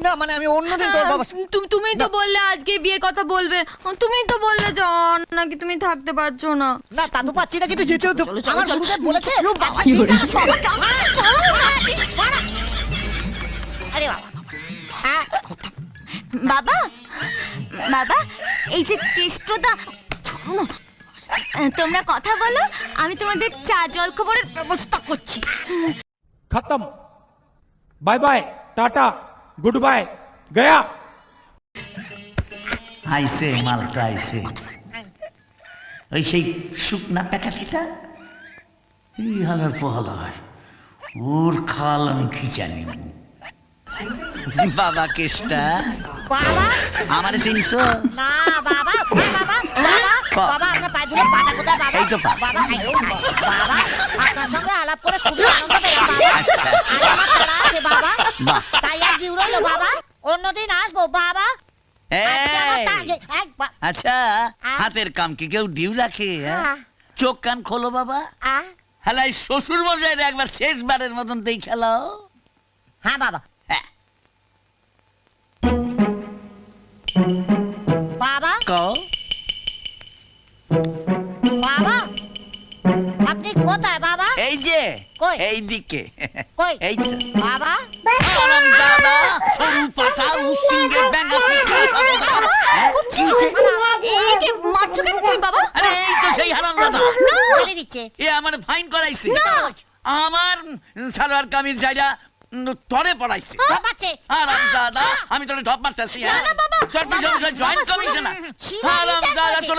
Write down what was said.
না মানে আমি অন্যদিন তোর হ্যাঁ, বাবা তুমি তো বললে আজকে বিয়ের কথা বলবে। তুমিই তো বললে যে নাকি তুমি থাকতে পারছ না। না তা তো পাচ্ছি না কিন্তু যেতেও তো আমার গুরুদেব বলেছে আচ্ছা, আরে হ্যাঁ, বাবা। বাবা এই যে কেষ্টদা তোমরা কথা বলো আমি তোমাদের চা জল খবরের ব্যবস্থা করছি। খতম। Bye bye tata. Good bye Gaya আইসে মালটা আইসে ওই সেই শুকনা প্যাকাটিটা? এই হালার পহলার। ওর খাল আমি জানি। বাবা কেষ্টা। আমার চিনছো বাবা এই তো বাবা আলাপ করে খুবই আনন্দ বাহ। তাই আর দিউরলো বাবা? অন্যদিন আসব বাবা। আজকে আমার তা- এই, এই, বা- আচ্ছা হাতের কাম কি কেউ ডিউ রাখে হ্যাঁ? চোখ কান খোলো বাবা। হ্যালো শ্বশুর মশাই একবার শেষবারের মতন খেলাও। হ্যাঁ বাবা। হ্যাঁ। বাবা। কও। বাবা আপনি কোথায়? বাবা এই যে কই? এই দিকে কই? এই তো। বাবা? আরাম দাদা সরু পাতা উস্তিঙ্গে হ্যাঁ, কি হয়েছে? মারছো কেন তুমি বাবা? আরে এই তো সেই হারাম দাদা। বলে দিচ্ছে। এ আমার ফাইন করাইছে। না আমার সালোয়ার কামিজ জায়গা তরে পড়াইছে। সব আছে দাদা আমি তোরে ঢপ মারতেছি হ্যাঁ? জয়েন্ট কমিশনার হারাম দাদা তোর